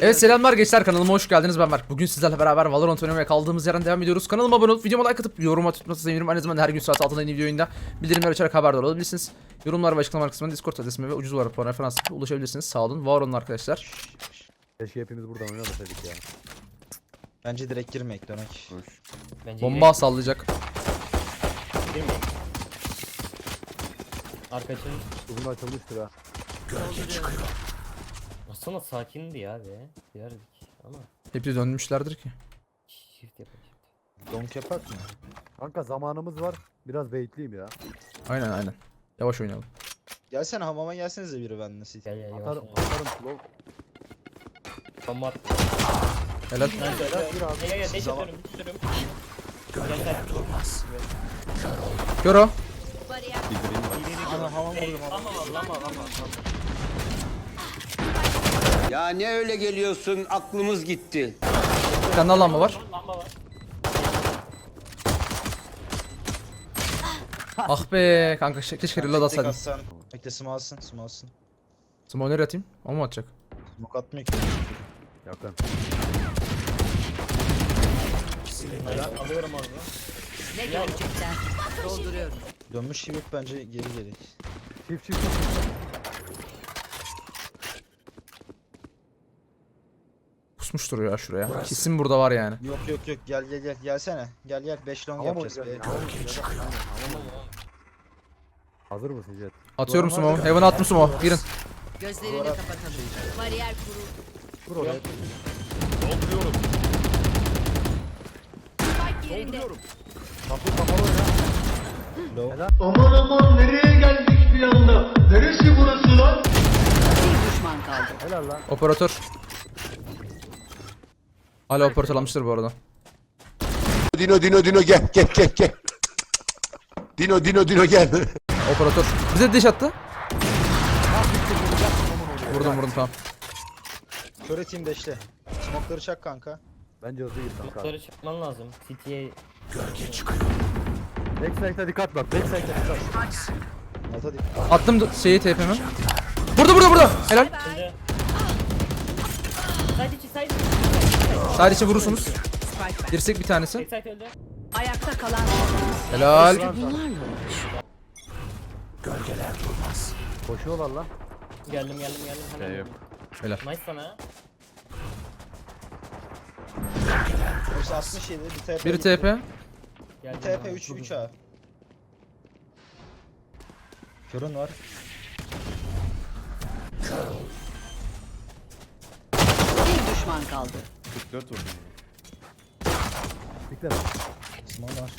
Evet selamlar gençler kanalıma hoş geldiniz ben Berk. Bugün sizlerle beraber Valorant oynamaya kaldığımız yerden devam ediyoruz. Kanalıma abone olup videoma like atıp yoruma tutması sevinirim. Aynı zamanda her gün saat 6'da yeni video yayında bildirimler açarak haberdar olabilirsiniz. Yorumlar ve açıklama kısmında Discord adresime ve ucuz var puan referansla ulaşabilirsiniz. Sağ olun, var olun arkadaşlar. Keşke hepimiz buradan oynamasaydık ya. Bence direkt girmek dönek. Bence Bomba sallayacak. girmeyin. Arkadaşın Uzun açılmıştır ha. Aslında sakindi ya be. Yerdik ama Hepsi dönmüşlerdir ki. shift shift. Donk yapak mı? Kanka zamanımız var. Biraz beyitliyim ya. Aynen aynen. Yavaş oynayalım. Gelsene hamama gelsenize biri benimle sit. Gel gel yavaş. Atarım, yavaş. atarım slow. Bomba at. Helal. Nice öyle. Gel gel gel deş Zaman- atıyorum deş atıyorum. Gel sen. Kör o. Ana hamam vurdum Ama ama ama. Ya ne öyle geliyorsun aklımız gitti. Daha lamba var. Lamba var. Ah be kanka şey- keşke reload atsan. Bekle smoke alsın smoke alsın. Smoke nereye atayım? O mu atacak? Smoke atmıyor ki. Yakın. Alıyorum onu. Ne görecekler? Dolduruyorum. Dönmüş gibi bence geri geri. Çift çift çift. Pusmuştur ya şuraya. Kesin burada var yani. Yok yok yok gel gel gel gelsene. Gel gel 5 long yapacağız. be. Hazır mısın Jet? Atıyorum smoke. Heaven'a attım smoke. Girin. Gözlerini kapatalım. Bariyer kuruldu. Vur oraya. Spike yerinde. Kapı kapalı. Low. Aman aman nereye geldik bir anda? Neresi burası lan? Bir düşman kaldı. Helal lan. Operatör. Hala operatör almıştır bu arada. Dino Dino Dino gel gel gel gel. Dino Dino Dino gel. Operatör. Bize diş attı. Vurdum vurdum tamam. Kör eteyim deşte. Smoke'ları çak kanka. Bence hızlı gir kanka. Mutları çıkman lazım. City'ye Backside'e dikkat bak. Backside'e dikkat. Nata dik. Attım da- şeyi TP'mi. Burada burada burada. Helal. Side içi side içi. Sadece vurursunuz. Dirsek bir tanesi. Ayakta kalan. Helal. Bunlarla olmuş. Koşuyorlar lan. Geldim geldim geldim. Hemen yok. Helal. Nice sana. Oysa 67 bir TP. Gitti. TP. Geldim. TP 3 3 A. Körün var. Bir düşman kaldı. Bitleme. Smoke var.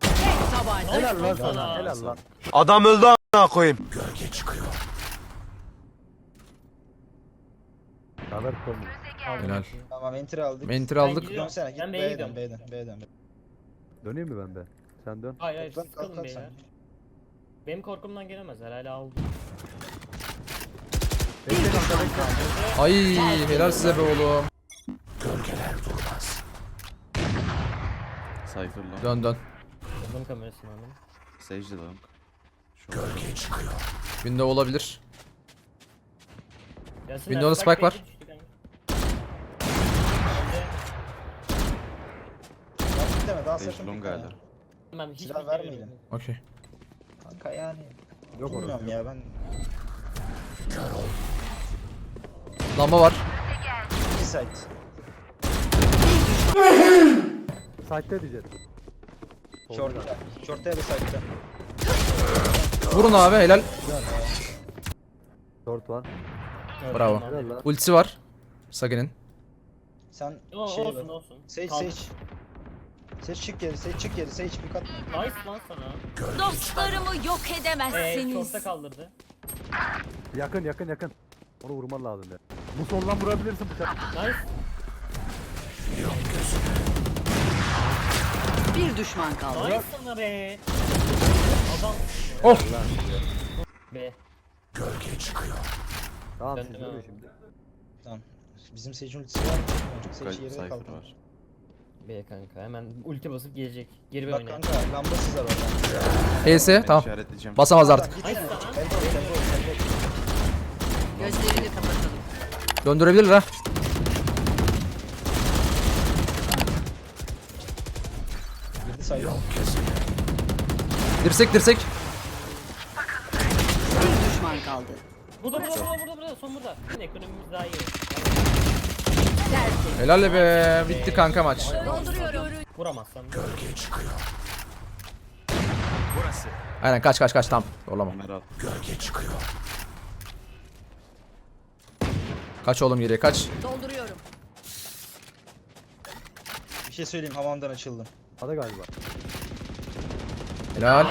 Tek tabanca. Helal lan sana. Helal lan. Adam öldü a**ına koyayım. Haber konu. Helal. Tamam enter aldık. Enter aldık. gidiyorum. Dönsene git Ben B'ye B'den. B'den B'den. Döneyim mi ben de? Sen dön. Hayır hayır Kalk, siz kalk, sen. Benim korkumdan gelemezler hala aldım. Bekle kanka bekle. Ay helal size be oğlum. Cypher'la. Dön dön. Aldım kamerasını aldım. Sage'de long. Window olabilir. Gelsinler, Windows'da spike var. düştü kanka. Daha Sage long geldi. Ben hiç Silah bir vermeyelim. Okey. Kanka yani. Yok orası. Bilmiyorum ya ben. Lamba var. İki site. Side'de diyeceğiz. Short'ta. Short'ta ya da site'ta. Vurun abi helal. Short var. Bravo. Helal lan. Ultisi var. Sage'nin. Sen O, şey olsun olsun. Sage Kalk. Sage. Sage çık geri, Sage çık geri, Sage bir kat. Nice lan sana. Dostlarımı yok Eee edemezsiniz. şorta kaldırdı. Yakın yakın yakın. Onu vurman lazım ya. Bu soldan vurabilirsin bıçak. Nice. Bir düşman kaldı. Nice sana be. Adam. Oh. Be. Tamam Döndüm siz şimdi. Tamam. Bizim Sage'in ultisi var. Sage yere kaldı. var. B kanka hemen ulti basıp gelecek. Geri Bak oyna. kanka lamba sızar oradan. PS tamam. Basamaz artık. Elbow. Gözlerini kapatalım. Döndürebilir ha. Girdi sayıyor. Dirsek dirsek. Bir düşman kaldı. Burada burada burada burada burada son burada. Ekonomimiz daha iyi. Helal be. Bitti kanka maç. Vuramazsam. Aynen kaç kaç kaç tamam. Zorlama. Kaç oğlum geriye kaç. Dolduruyorum. Bir şey söyleyeyim hamamdan açıldım. Hadi galiba. Helal.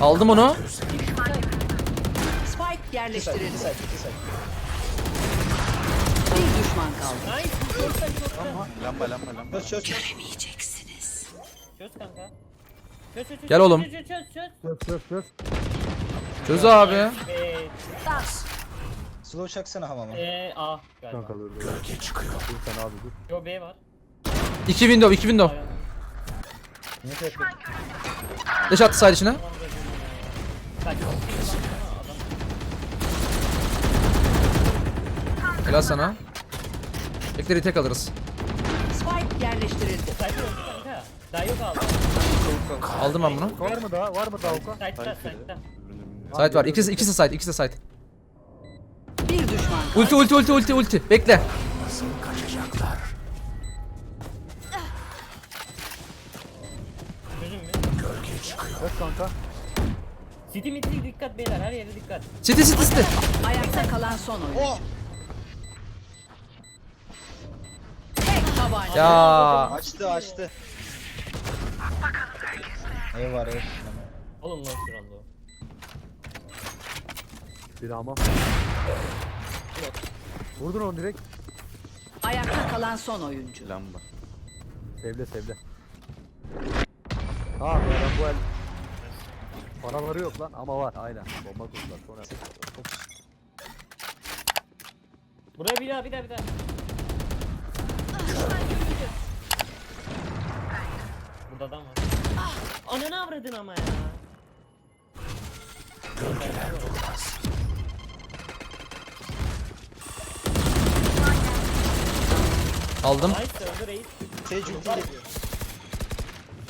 Aldım onu. Side, iki side. Bir düşman kaldı. Nice. Çöz sen çöz. Çöz çöz çöz. Çöz kanka. Çöz çöz çöz. Gel oğlum. Çöz çöz çöz çöz. Çöz çöz çöz. Abi. Be. Slow çaksana hamama. Eee A galiba. Kanka dur dur. Dur sen abi dur. Yo B var. İki window iki window. Aynen. Ne yapıyor? Deş attı side içine. Kaç. Helal sana. Bekleri tek alırız. Spike yerleştirildi. Site yok kanka. Daha yok aldı. Aldım ben bunu. Var mı daha? Var mı daha Okan? Site'da site'da. Side var. İkisi, ikisi side. ikisi side. Bir düşman. Ulti ulti ulti ulti ulti. Bekle. Çözün mü? Çöz kanka. City mid dikkat beyler her yere dikkat. City city city. Ayakta kalan son oyuncu. Oh! Ya. Açtı açtı. Ev var ev. Oğlum lan şuranda o. Bir ama. Vurdun onu direkt. Ayakta kalan son oyuncu. Sevle sevle. Tamam ya ben bu el Paraları yok lan ama var aynen. Bomba kurdular sonra. Buraya bir daha bir daha bir daha. Burada adam var. Ananı avradın ama ya. Aldım. Nice öldü reis.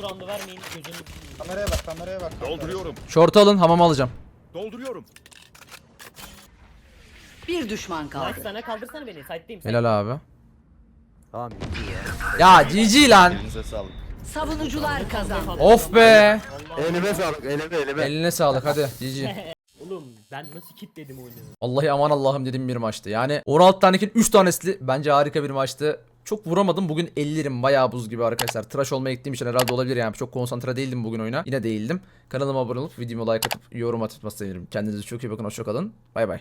Roundu vermeyin gözünü. Kameraya bak kameraya bak. Dolduruyorum. Short alın hamama alacağım. Dolduruyorum. Bir düşman Nice kaldı. sana kaldırsana beni. Site'deyim. Helal abi. Tamam iyi ya. Ya GG lan. Savunucular kazandı. Of be. Elime sağlık elime elime. Eline sağlık hadi GG. Oğlum ben nasıl kitledim oyunu? Vallahi aman Allah'ım dedim bir maçtı. Yani 16 tane kill 3 tanesi bence harika bir maçtı. Çok vuramadım. Bugün 50'lerim bayağı buz gibi arkadaşlar. Tıraş olmaya gittiğim için herhalde olabilir yani. Çok konsantre değildim bugün oyuna. Yine değildim. Kanalıma abone olup videomu like atıp yorum atıp sevinirim. Kendinize çok iyi bakın. Hoşçakalın. Bay bay.